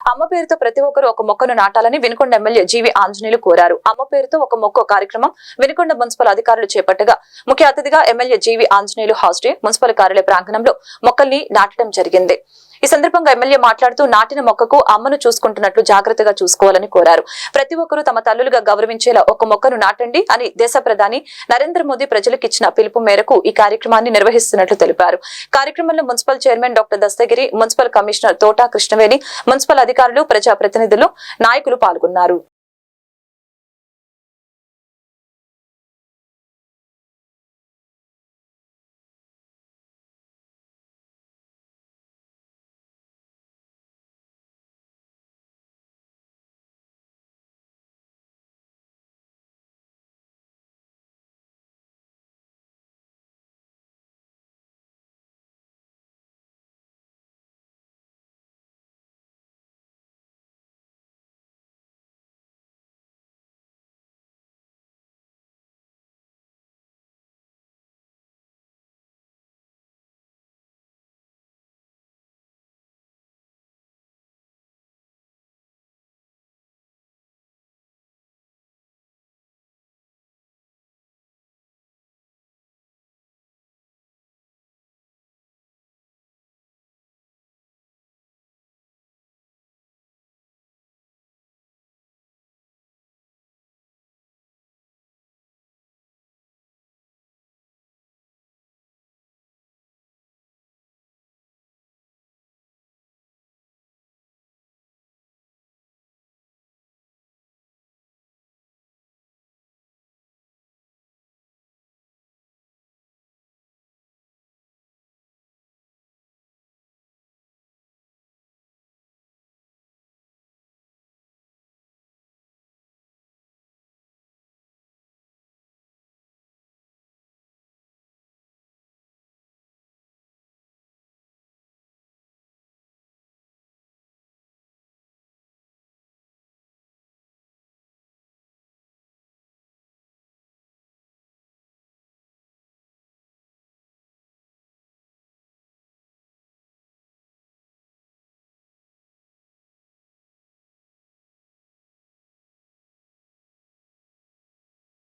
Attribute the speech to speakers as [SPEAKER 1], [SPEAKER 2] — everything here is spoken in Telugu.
[SPEAKER 1] అమ్మ పేరుతో ప్రతి ఒక్కరూ ఒక మొక్కను నాటాలని వినుకొండ ఎమ్మెల్యే జీవి ఆంజనేయులు కోరారు. అమ్మ పేరుతో ఒక మొక్క కార్యక్రమం వినుకొండ మున్సిపల్ అధికారులు చేపట్టగా ముఖ్య అతిథిగా ఎమ్మెల్యే జీవి ఆంజనేయులు హాస్టే మున్సిపల్ కార్యాలయ ప్రాంగణంలో మొక్కల్ని నాటడం జరిగింది. ఈ సందర్భంగా ఎమ్మెల్యే మాట్లాడుతూ నాటిన మొక్కకు అమ్మను చూసుకుంటున్నట్లు జాగ్రత్తగా చూసుకోవాలని కోరారు. ప్రతి ఒక్కరూ తమ తల్లులుగా గౌరవించేలా ఒక మొక్కను నాటండి అని దేశ ప్రధాని నరేంద్ర మోదీ ప్రజలకు ఇచ్చిన పిలుపు మేరకు ఈ కార్యక్రమాన్ని నిర్వహిస్తున్నట్లు తెలిపారు. కార్యక్రమంలో municipal chairman doctor Dastagiri municipal commissioner Thota Krishnaveni municipal అధికారులు ప్రజాప్రతినిధులు నాయకులు పాల్గొన్నారు.